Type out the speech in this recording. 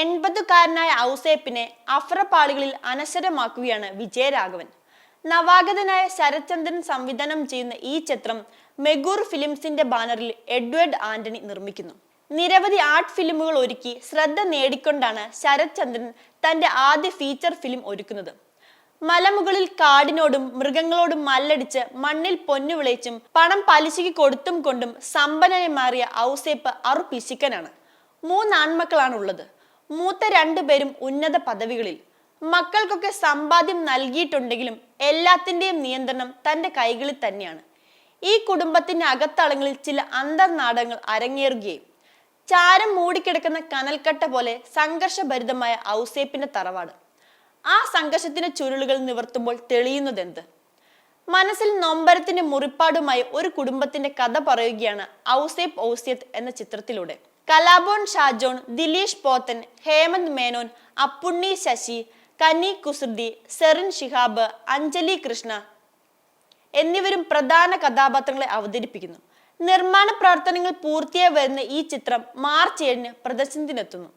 എൺപതുകാരനായ ഔസേപ്പിനെ അഫ്രപാളികളിൽ അനശ്വരമാക്കുകയാണ് വിജയരാഘവൻ. നവാഗതനായ ശരത്ചന്ദ്രൻ സംവിധാനം ചെയ്യുന്ന ഈ ചിത്രം മെഗൂർ ഫിലിംസിന്റെ ബാനറിൽ എഡ്വേർഡ് ആന്റണി നിർമ്മിക്കുന്നു. നിരവധി ആർട്ട് ഫിലിമുകൾ ഒരുക്കി ശ്രദ്ധ നേടിക്കൊണ്ടാണ് ശരത്ചന്ദ്രൻ തന്റെ ആദ്യ ഫീച്ചർ ഫിലിം ഒരുക്കുന്നത്. മലമുകളിൽ കാടിനോടും മൃഗങ്ങളോടും മല്ലടിച്ച് മണ്ണിൽ പൊന്നു വിളയിച്ചും പണം പലിശയ്ക്ക് കൊടുത്തും കൊണ്ടും സമ്പന്നനെ മാറിയ ഔസേപ്പ് അറു മൂന്നാൺമക്കളാണുള്ളത്. ഉള്ളത് മൂത്ത രണ്ടുപേരും ഉന്നത പദവികളിൽ. മക്കൾക്കൊക്കെ സമ്പാദ്യം നൽകിയിട്ടുണ്ടെങ്കിലും എല്ലാത്തിന്റെയും നിയന്ത്രണം തന്റെ കൈകളിൽ തന്നെയാണ്. ഈ കുടുംബത്തിന്റെ അകത്തളങ്ങളിൽ ചില അന്തർനാടങ്ങൾ അരങ്ങേറുകയും ചാരം മൂടിക്കിടക്കുന്ന കനൽക്കട്ട പോലെ സംഘർഷഭരിതമായ ഔസേപ്പിന്റെ തറവാട്. ആ സംഘർഷത്തിന്റെ ചുരുളുകൾ നിവർത്തുമ്പോൾ തെളിയുന്നതെന്ത്? മനസ്സിൽ നൊമ്പരത്തിന്റെ മുറിപ്പാടുമായി ഒരു കുടുംബത്തിന്റെ കഥ പറയുകയാണ് ഔസേപ്പ് ഔസ്യത്ത് എന്ന ചിത്രത്തിലൂടെ. കലാബോൺ ഷാജോൺ ദിലീഷ് പോത്തൻ ഹേമന്ത് മേനോൻ അപ്പുണ്ണി ശശി കനി കുസൃതി സെറിൻ ഷിഹാബ് അഞ്ജലി കൃഷ്ണ എന്നിവരും പ്രധാന കഥാപാത്രങ്ങളെ അവതരിപ്പിക്കുന്നു. നിർമ്മാണ പ്രവർത്തനങ്ങൾ പൂർത്തിയായി വരുന്ന ഈ ചിത്രം മാർച്ച് ഏഴിന് പ്രദർശനത്തിനെത്തുന്നു.